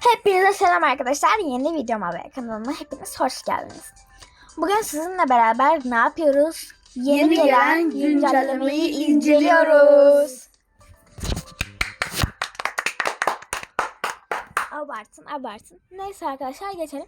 Hepinize selam arkadaşlar. Yeni videoma ve kanalıma hepiniz hoş geldiniz. Bugün sizinle beraber ne yapıyoruz? Yeni gelen güncellemeyi inceliyoruz. Abartın abartın. Neyse arkadaşlar geçelim.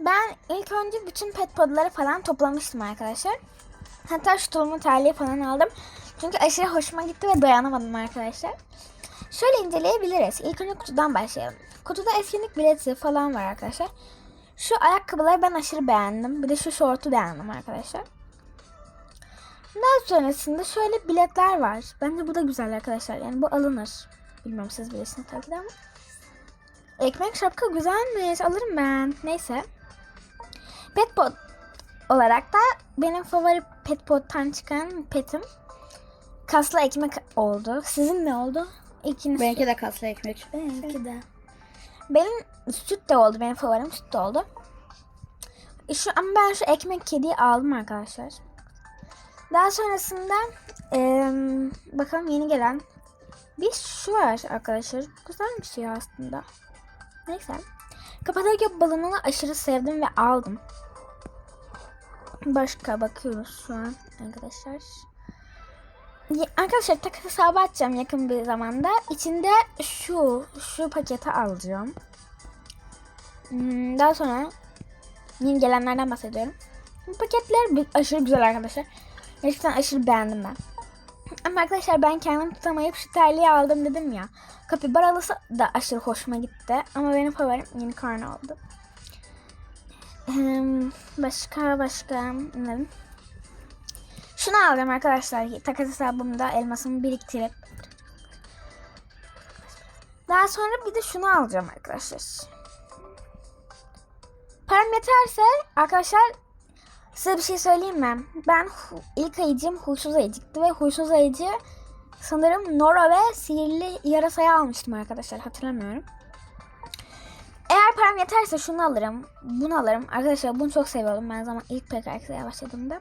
Ben ilk önce bütün pet podları falan toplamıştım arkadaşlar. Hatta şu tulumu terliği falan aldım. Çünkü aşırı hoşuma gitti ve dayanamadım arkadaşlar. Şöyle inceleyebiliriz. İlk önce kutudan başlayalım. Kutuda etkinlik bileti falan var arkadaşlar. Şu ayakkabıları ben aşırı beğendim. Bir de şu şortu beğendim arkadaşlar. Daha sonrasında şöyle biletler var. Bence bu da güzel arkadaşlar. Yani bu alınır. Bilmiyorum siz bilirsiniz tabii ama. Ekmek şapka güzelmiş. Alırım ben. Neyse. Petpot olarak da benim favori Petpot'tan çıkan petim kaslı ekmek oldu. Sizin ne oldu? İkiniz. Benimki de kaslı ekmek. Benimki de. Benim süt de oldu. Benim favorim süt de oldu. Şu, ama ben şu ekmek kediyi aldım arkadaşlar. Daha sonrasında eee, bakalım yeni gelen bir şu var arkadaşlar. Güzel bir şey aslında. Neyse. Kapadokya balonunu aşırı sevdim ve aldım. Başka bakıyoruz şu an arkadaşlar. Arkadaşlar takas hesabı açacağım yakın bir zamanda. İçinde şu şu paketi alacağım. Hmm, Daha sonra yeni gelenlerden bahsediyorum. Bu paketler aşırı güzel arkadaşlar. Gerçekten aşırı beğendim ben. Ama arkadaşlar ben kendim tutamayıp şu terliği aldım dedim ya. Kapibaralısı da aşırı hoşuma gitti. Ama benim favorim unicorn oldu. Hmm, Başka başka ne? Şunu alacağım arkadaşlar. Takas hesabımda elmasımı biriktirip. Daha sonra bir de şunu alacağım arkadaşlar. Param yeterse arkadaşlar size bir şey söyleyeyim mi? Ben ilk ayıcım huysuz ayıcıktı ve huysuz ayıcı sanırım Nora ve sihirli yarasayı almıştım arkadaşlar. Hatırlamıyorum. Eğer param yeterse şunu alırım. Bunu alırım. Arkadaşlar bunu çok seviyordum ben zaman ilk PKX'ye başladığımda.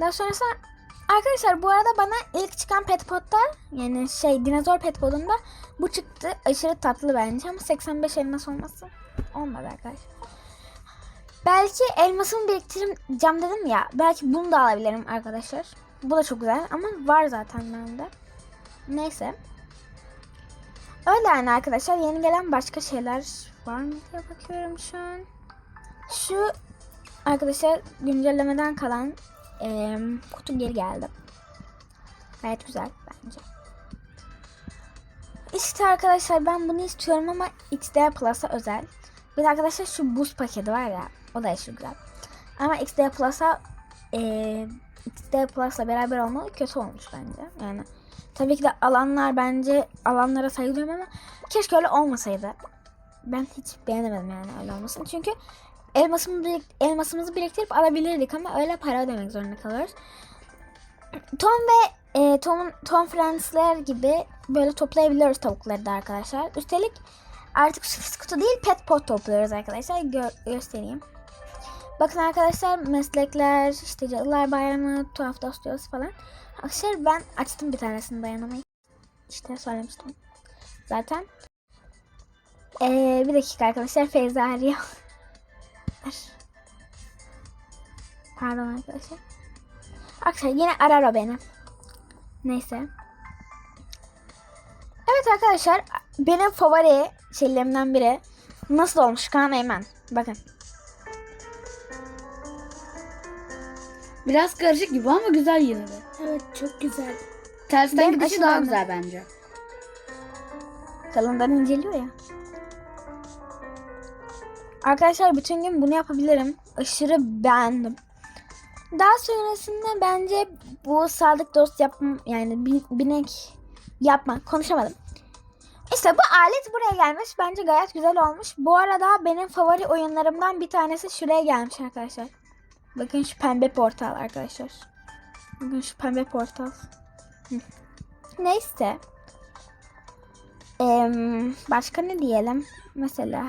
Daha sonrasında arkadaşlar bu arada bana ilk çıkan Petpot'ta yani şey dinozor Petpot'unda bu çıktı. Aşırı tatlı bence ama 85 elmas olması olmadı arkadaşlar. Belki elmasımı biriktireceğim dedim ya. Belki bunu da alabilirim arkadaşlar. Bu da çok güzel ama var zaten bende. Neyse. Öyle yani arkadaşlar. Yeni gelen başka şeyler var mı diye bakıyorum şu an. Şu arkadaşlar güncellemeden kalan eee, kutu geri geldi. Gayet güzel bence. İşte arkadaşlar ben bunu istiyorum ama XD Plus'a özel. Bir arkadaşlar şu buz paketi var ya o da aşırı güzel. Ama XD Plus'a eee XD Plus'la beraber olmalı kötü olmuş bence. Yani tabii ki de alanlar bence alanlara saygılıyorum ama keşke öyle olmasaydı. Ben hiç beğenemedim yani öyle olmasını. Çünkü elmasımı birik, elmasımızı biriktirip alabilirdik ama öyle para ödemek zorunda kalıyoruz. Tom ve e, Tom, Tom Friends'ler gibi böyle toplayabiliyoruz tavukları da arkadaşlar. Üstelik artık sürpriz kutu değil pet pot topluyoruz arkadaşlar. Gö- göstereyim. Bakın arkadaşlar meslekler, işte cadılar bayramı, tuhaf dostluyoruz falan. Arkadaşlar ben açtım bir tanesini dayanamayıp. İşte söylemiştim. Zaten. Ee, bir dakika arkadaşlar Feyza arıyor. Pardon arkadaşlar. Arkadaşlar yine arar o beni. Neyse. Evet arkadaşlar benim favori şeylerimden biri nasıl olmuş Kaan Eymen. Bakın. Biraz karışık gibi ama güzel yine de. Evet çok güzel. Tersten Benim gidişi daha beğendim. güzel bence. Kalından inceliyor ya. Arkadaşlar bütün gün bunu yapabilirim. Aşırı beğendim. Daha sonrasında bence bu sadık dost yapma yani bi- binek yapma konuşamadım. İşte bu alet buraya gelmiş. Bence gayet güzel olmuş. Bu arada benim favori oyunlarımdan bir tanesi şuraya gelmiş arkadaşlar. Bakın şu pembe portal arkadaşlar. Bakın şu pembe portal. Neyse. Em, başka ne diyelim? Mesela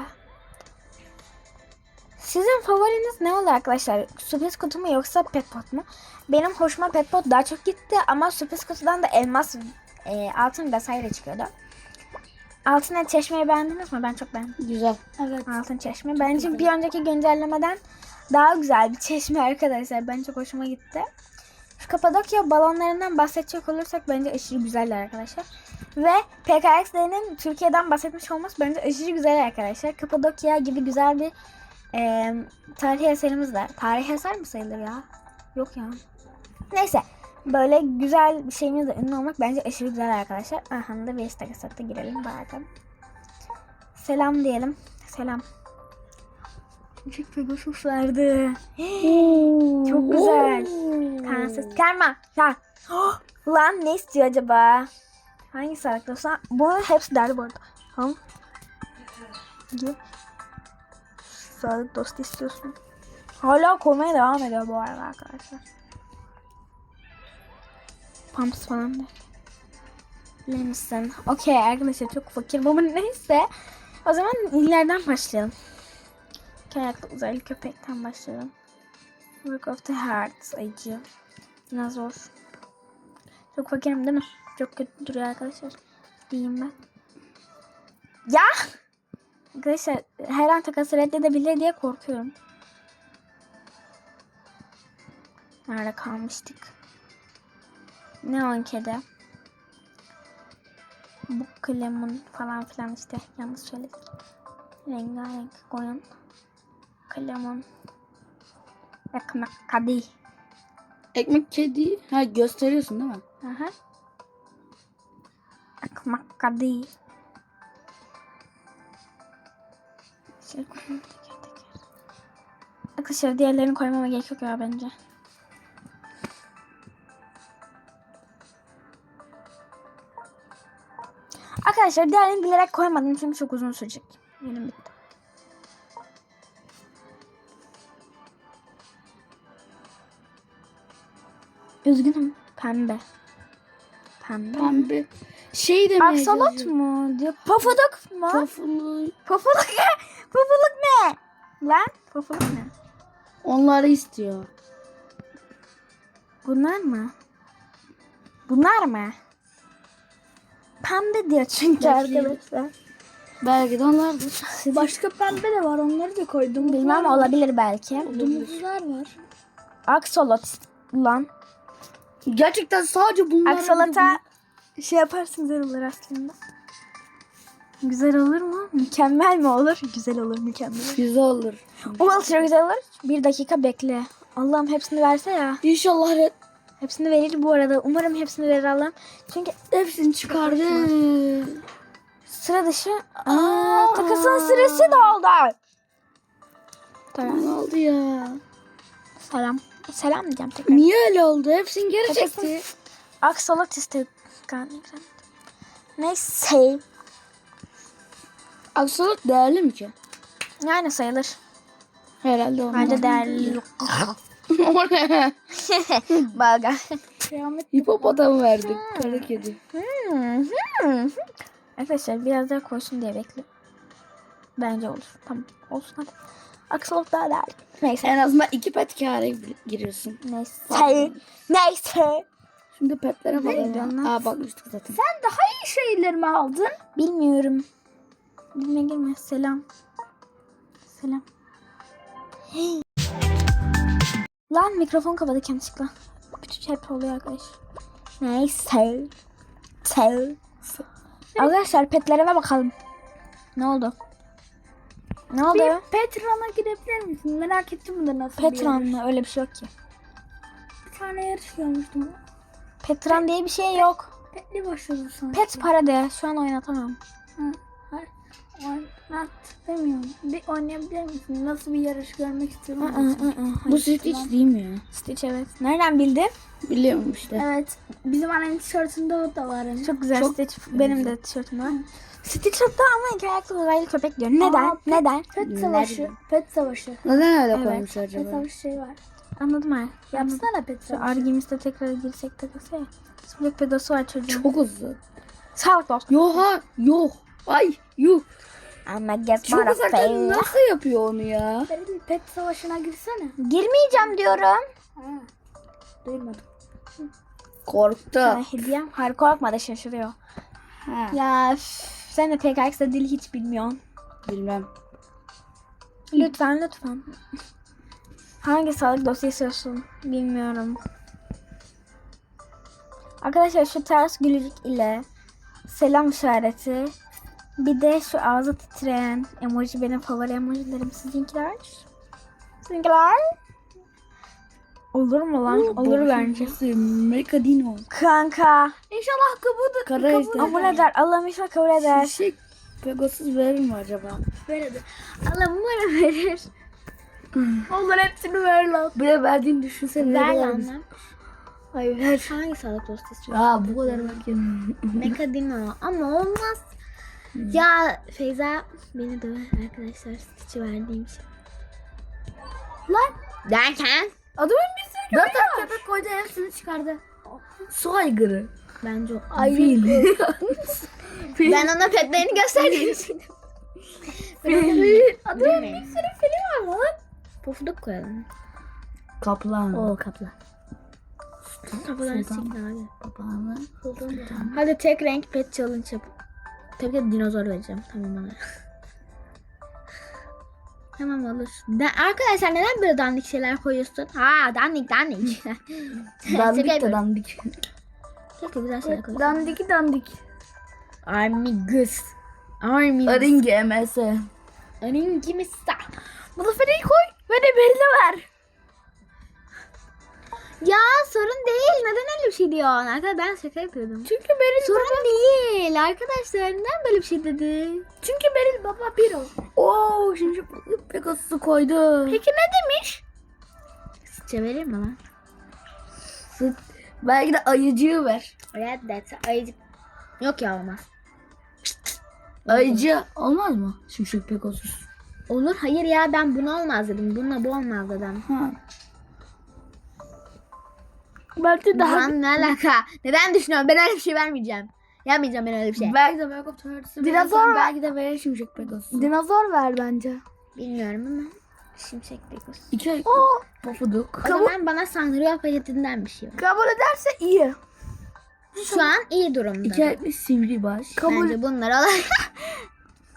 sizin favoriniz ne olur arkadaşlar? Sürpriz kutu mu yoksa petpot mu? Benim hoşuma petpot daha çok gitti ama sürpriz kutudan da elmas, e, altın vesaire çıkıyordu. Altın Çeşme'yi beğendiniz mi? Ben çok beğendim. Güzel. Evet. Altın Çeşme. Bence bir önceki güncellemeden daha güzel bir çeşme arkadaşlar. Ben çok hoşuma gitti. Şu Kapadokya balonlarından bahsedecek olursak bence aşırı güzeller arkadaşlar. Ve PKX'lerin Türkiye'den bahsetmiş olması bence aşırı güzel arkadaşlar. Kapadokya gibi güzel bir e, tarihi eserimiz var. Tarihi eser mi sayılır ya? Yok ya. Neyse. Böyle güzel bir şeyimizle ünlü olmak bence aşırı güzel arkadaşlar. Aha da bir Instagram'a girelim bakalım. Selam diyelim. Selam. Çok Pegasus verdi. Çok güzel. Tanrısız. Karma. Ya. Lan ne istiyor acaba? Hangi sağlıklı olsa? Bu hepsi derdi bu arada. Tamam. Diyor. Sağlık dostu istiyorsun. Hala korumaya devam ediyor bu arada arkadaşlar. Pumps falan der. Bilir misin? Okey arkadaşlar çok fakir ama neyse. O zaman ileriden başlayalım. İki ayaklı uzaylı köpekten başlayalım. Work of the Heart ayıcı. Biraz zor. Çok fakirim değil mi? Çok kötü duruyor arkadaşlar. Diyeyim ben. Ya! Arkadaşlar her an takası reddedebilir diye korkuyorum. Nerede kalmıştık? Ne on kedi? Bu kalemun falan filan işte yanlış söyledik. Rengarenk koyun. Kalemun. Ekmek kadi. Ekmek kedi. Ha gösteriyorsun değil mi? Aha. Ekmek kadi. Şöyle koyayım teker teker. Arkadaşlar diğerlerini koymama gerek yok ya bence. Arkadaşlar diğerlerini bilerek koymadım çünkü çok uzun sürecek. Benim bitti. Üzgünüm. Pembe. Pembe. Pembe. Şey demeye Aksolot mu? Diyor. Pofuduk mu? Pofulu. Pofuduk ne? Pofuduk ne? Lan pofuduk ne? Onları istiyor. Bunlar mı? Bunlar mı? Pembe diyor çünkü Belki- arkadaşlar. Belki de onlardır. Başka pembe de var onları da koydum. Bilmem olabilir belki. Dumuzlar var. Aksolot lan. Gerçekten sadece bunlar. Aksolota şey yaparsın güzel olur aslında. Güzel olur mu? Mükemmel mi olur? Güzel olur mükemmel. Güzel olur. Umarım çok güzel olur. Bir dakika bekle. Allah'ım hepsini verse ya. İnşallah red Hepsini verir bu arada. Umarım hepsini verir Allah'ım. Çünkü hepsini çıkardı. sıra dışı. Aa, takasın süresi doldu. Tamam. Ne oldu ya? Selam. Selam diyeceğim tekrar. Niye öyle oldu? Hepsini geri Takasın- çekti. Aksolot istedim. Neyse. Aksolot değerli mi ki? Yani sayılır. Herhalde ondan. Bence değerli yok. o ne? Baga. Kıyamet. Hipopotam verdik. Kara kedi. Hmm, hmm. Arkadaşlar biraz daha koysun diye bekliyorum. Bence olur. Tamam. Olsun hadi. Aksolot daha değerli. Neyse. En azından iki pet kâra giriyorsun. Neyse. Neyse. Şimdi petlere bakalım. lan? Aa bakmıştık zaten. Sen daha iyi şeyler mi aldın? Bilmiyorum. Bilme girme. Selam. Selam. Hey. Lan mikrofon kapadı yanlışlıkla. Küçük hep oluyor arkadaş. Neyse. Sev. Arkadaşlar petlerime bakalım. Ne oldu? Ne oldu? Bir Petron'a girebilir misin? Merak ettim bu da nasıl mı? Öyle bir şey yok ki. Bir tane yarış görmüştüm. Petran diye bir şey yok. Petli başladı sanki. Pet para de. Şu an oynatamam. Oynat demiyorum. Bir oynayabilir misin? Nasıl bir yarış görmek istiyorum. Aa, aa, aa, Bu. Stitch değil mi ya? Stitch evet. Nereden bildin? Biliyorum işte. Evet. Bizim annenin tişörtünde o da var. Hani. Çok güzel Çok Stitch. Benim de tişörtüm var. Stitch çok da ama iki ayaklı uzaylı köpek diyor. Neden? Aa, pet- Neden? Pet Nerede? savaşı. Pet savaşı. Neden öyle Evet. koymuşlar Pet acaba? savaşı şey var. Anladım ha. Yapsana pet savaşı. Argimis'te tekrar girsek takası ya. Şimdi pedosu var çocuğun. Çok uzun. Sağlık olsun. Yoha yok. Ay yuh. Ama guess Çok uzaktan nasıl yapıyor onu ya? Benim pet savaşına girsene. Girmeyeceğim diyorum. Ha. Duymadım. Korktu. Sana hediyem. Hayır korkma da şaşırıyor. Ha. Ya üf, Sen de PKX'de dil hiç bilmiyorsun. Bilmem. Lütfen lütfen. Hangi sağlık dosyası olsun bilmiyorum. Arkadaşlar şu ters gülücük ile selam işareti bir de şu ağzı titreyen emoji benim favori emojilerim sizinkiler. Sizinkiler. Olur mu lan? Olur bence. Mekadino. Kanka. İnşallah kabul Kara ejder. Kabul eder. Allah'ım inşallah kabul eder. Şey, Pegasus verir mi acaba? verir. Allah umarım verir. Olur hepsini ver lan. Bir de verdiğini düşünsene. ne Ver lan. lan. Hayır ver. Hangi sağlık dosyası? Ya bu kadar bak ya. Mekadino ama olmaz. Ya Feyza beni döver arkadaşlar Stitch'i verdiğim için. Lan derken Adamın bir sürü Dört tane köpek koydu hepsini çıkardı. Su aygırı. bence o. Fil. Fil. Ben ona petlerini gösterdiğim için. Adamın bir sürü fili var lan. Pofuduk koyalım. Kaplan. Oo kaplan. Kaplan sikti abi. Kaplanı. Hadi tek renk pet challenge yap. Tabii ki dinozor vereceğim. Tamam bana. Tamam olur. Da- arkadaşlar neden böyle dandik şeyler koyuyorsun? Ha dandik dandik. Dandik de dandik. Keşke güzel şeyler koyuyorsun. Dandik dandik. Armigus. Armigus. Aringi MS. Aringimista. Bunu Feri'yi koy. Ve de belli ver. Ya sorun değil. Neden öyle bir şey diyorsun? Arkadaşlar ben şaka yapıyordum. Çünkü Beril Sorun değil. Arkadaşlar neden böyle bir şey dedi? Çünkü Beril baba bir o. Oo şimdi Pegasus'u koydu. Peki ne demiş? Sizce verir mi lan? Sıt. Belki de ayıcığı ver. Reddet. Ayıcık. Yok ya olmaz. Ayıcı olmaz mı? Şimşek Pegasus. Olur hayır ya ben bunu olmaz dedim. Bununla bu olmaz dedim. Ha. Belki daha Lan ne alaka? Neden düşünüyorsun? Ben öyle bir şey vermeyeceğim. Yapmayacağım ben öyle bir şey. Belki de Belki of Dinozor ver. Belki de verir Şimşek Pegasus. Dinozor ver bence. Bilmiyorum ama. Şimşek Pegasus. İki ay pofuduk. O zaman bana Sanrio paketinden bir şey ver. Kabul ederse iyi. Şu an iyi durumda. İki ay bir sivri baş. Bence bunlar olay.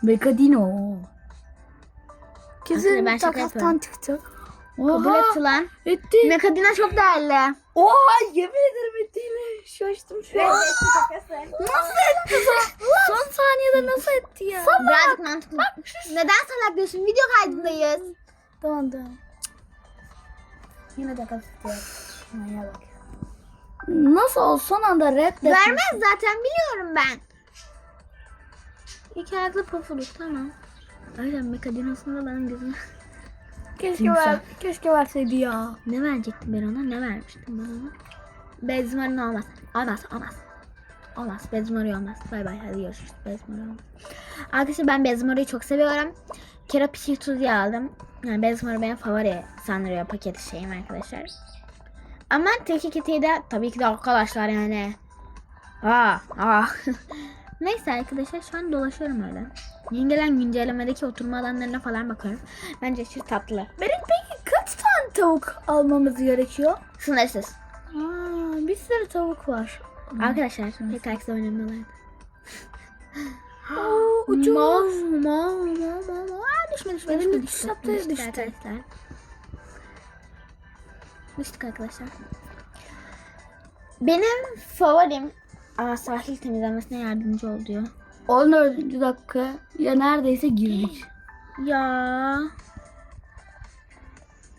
Mekadino. Kesin ben şaka yapıyorum. çıkacak. Kabul Oha. etti lan. Etti. Mekadina çok değerli. Oha yemin ederim ettiğine şaştım şu an. Nasıl etti son, son saniyede nasıl etti ya? Birazcık mantıklı. Neden salak diyorsun? Video kaydındayız. Tamam tamam. Yine de Şuna bak. Nasıl oldu son anda reddet. Vermez zaten biliyorum ben. İki ayaklı pofuduk tamam. Aynen Mekadina'sında benim gözüm. Keşke Timsah. ver, keşke verseydi ya. Ne verecektim ben ona? Ne vermiştim ben ona? Bezmarin olmaz. Olmaz, olmaz. Olmaz. Bezmari olmaz. Bay bay. Hadi görüşürüz. Bezmari olmaz. Arkadaşlar ben Bezmari'yi çok seviyorum. Kerapişi tuzu aldım. Yani Bezmari benim favori Sanrio paketi şeyim arkadaşlar. Ama Tilki Kitty'yi de tabii ki de arkadaşlar yani. Aa, aa. Neyse arkadaşlar şu an dolaşıyorum öyle. Yeni gelen güncellemedeki oturma alanlarına falan bakıyorum. Bence şu tatlı. Benim peki kaç tane tavuk almamız gerekiyor? Sınırsız. Aa, bir sürü tavuk var. Arkadaşlar PKX'de oynamalar. Oo, ucuz. Mo mo mo mo mo. Aa, düşme düşme düşme de düştü. düştü. arkadaşlar. Düştük arkadaşlar. Benim favorim Aa, sahil temizlemesine yardımcı ol diyor. 14. dakika ya neredeyse girdik. Ya.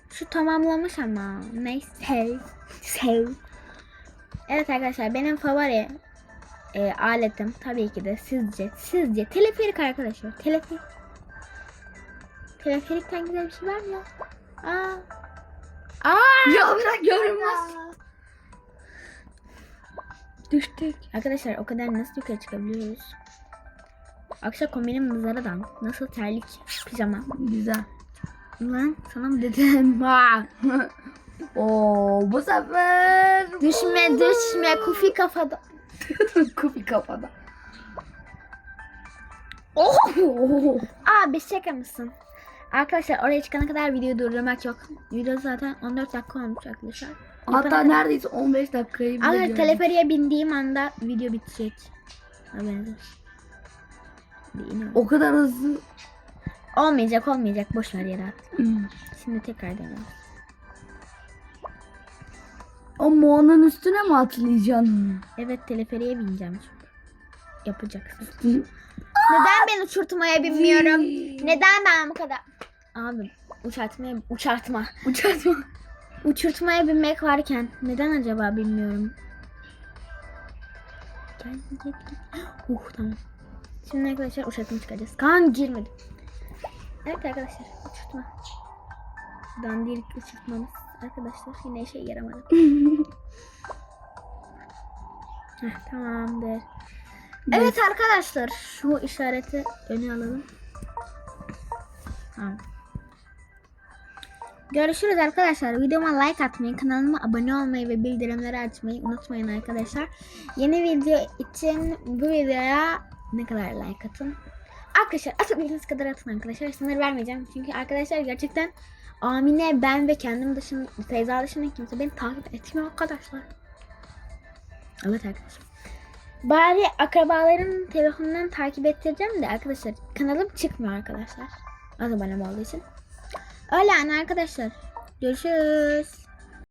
Şu tamamlamış ama. Neyse. Sev. Evet arkadaşlar benim favori e, aletim tabii ki de sizce sizce teleferik arkadaşlar. Teleferik. Teleferikten güzel bir şey var mı? Aa. Aa. Ya bırak görünmez. Düştük. Arkadaşlar o kadar nasıl yukarı çıkabiliyoruz? Akşam kombinim Zara'dan. Nasıl terlik pijama. Güzel. Lan sana mı dedim? Oo bu sefer Düşme düşme kufi kafada. Kupi kafada. Oh! Abi şaka mısın? Arkadaşlar oraya çıkana kadar videoyu durdurmak yok. Video zaten 14 dakika olmuş arkadaşlar. Hatta kadar- neredeyse 15 dakikayı bile Arkadaşlar teleferiye bindiğim anda video bitecek. Haberiniz olsun. Hadi iniyorum. O kadar hızlı. Olmayacak olmayacak boş ver yere. Hmm. Şimdi tekrar deniyoruz. O Mo'nun üstüne mi atlayacaksın? Evet teleferiye bineceğim çünkü. Yapacaksın. Neden ben uçurtmaya binmiyorum? Neden ben bu kadar... Abi uçartmaya... Uçartma. Uçartma. Uçurtmaya binmek varken neden acaba bilmiyorum. Gel gel gel. Uh tamam. Şimdi arkadaşlar uçurtma çıkacağız. Kan girmedi. Evet arkadaşlar uçurtma. Dandirik uçurtmamız. Arkadaşlar yine işe yaramadı. Heh, tamamdır. Evet arkadaşlar şu işareti öne alalım. Tamam. Görüşürüz arkadaşlar. Videoma like atmayı, kanalıma abone olmayı ve bildirimleri açmayı unutmayın arkadaşlar. Yeni video için bu videoya ne kadar like atın? Arkadaşlar atabildiğiniz kadar atın arkadaşlar. Sınır vermeyeceğim. Çünkü arkadaşlar gerçekten Amine, ben ve kendim dışında, Feyza dışında kimse beni takip etmiyor arkadaşlar. Evet arkadaşlar. Bari akrabaların telefonundan takip ettireceğim de arkadaşlar kanalım çıkmıyor arkadaşlar. Az abone olduğu için. Öyle yani arkadaşlar. Görüşürüz.